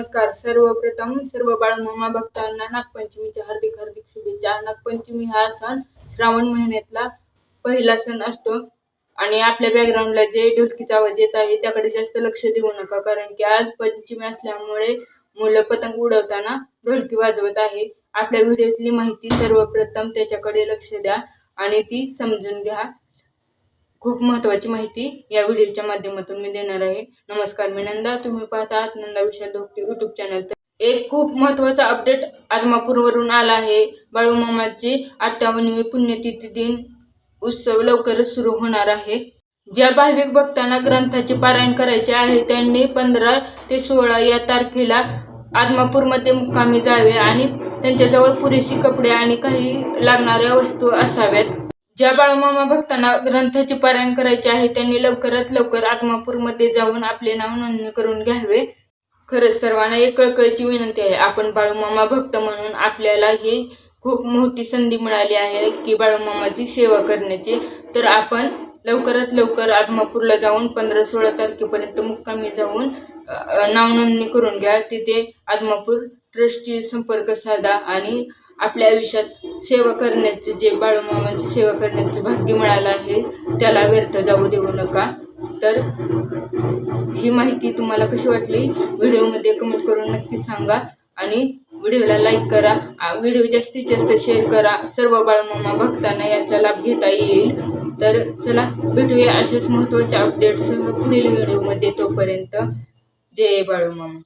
नमस्कार. सर्वप्रथम सर्व बाळमामा भक्तांना नागपंचमीच्या हार्दिक हार्दिक शुभेच्छा. नागपंचमी हा सण श्रावण महिन्यातला पहिला सण असतो आणि आपल्या बॅकग्राऊंडला जे ढोलकीचा आवाज येत आहे त्याकडे जास्त लक्ष देऊ नका. कारण की आज पंचमी असल्यामुळे मुलं पतंग उडवताना ढोलकी वाजवत आहे. आपल्या व्हिडिओतली माहिती सर्वप्रथम त्याच्याकडे लक्ष द्या आणि ती समजून घ्या. खूप महत्त्वाची माहिती या व्हिडिओच्या माध्यमातून मी देणार आहे. नमस्कार मी नंदा. तुम्ही पाहतात नंदा विशाल धोकटे यूट्यूब चॅनल तर एक खूप महत्त्वाचा अपडेट आदमापूरवरून आला आहे. बाळूमामाची अठ्ठावन्नवी पुण्यतिथी दिन उत्सव लवकरच सुरू होणार आहे. ज्या भाविक भक्तांना ग्रंथाचे पारायण करायचे आहे त्यांनी पंधरा ते सोळा या तारखेला आदमापूरमध्ये मुक्कामी जावे आणि त्यांच्याजवळ पुरेशी कपडे आणि काही लागणाऱ्या वस्तू असाव्यात. ज्या बाळूमामा भक्तांना ग्रंथाचे पारायण करायचे आहे त्यांनी लवकरात लवकर आत्मापूरमध्ये जाऊन आपले नाव नोंदणी करून घ्यावे. खरंच सर्वांना एक कळकळीची विनंती आहे. आपण बाळूमामा भक्त म्हणून आपल्याला ही खूप मोठी संधी मिळाली आहे की बाळूमामाची सेवा करण्याची. तर आपण लवकरात लवकर आगमापूरला जाऊन पंधरा सोळा तारखेपर्यंत मुक्कामी जाऊन नावनोंदणी नाव नोंदणी करून घ्या. तिथे आदमापूर ट्रस्टची संपर्क साधा आणि आपल्या आयुष्यात सेवा करण्याचे जे बाळूमामांची सेवा करण्याचे भाग्य मिळालं आहे त्याला व्यर्थ जाऊ देऊ नका. तर ही माहिती तुम्हाला कशी वाटली? व्हिडिओमध्ये कमेंट करून नक्की सांगा आणि व्हिडिओला लाईक करा. व्हिडिओ जास्तीत जास्त शेअर करा. सर्व बाळूमामा भक्तांना याचा लाभ घेता येईल. तर चला भेटूया अशाच महत्त्वाच्या अपडेटसह पुढील व्हिडिओमध्ये तोपर्यंत. जय बाळूमामा.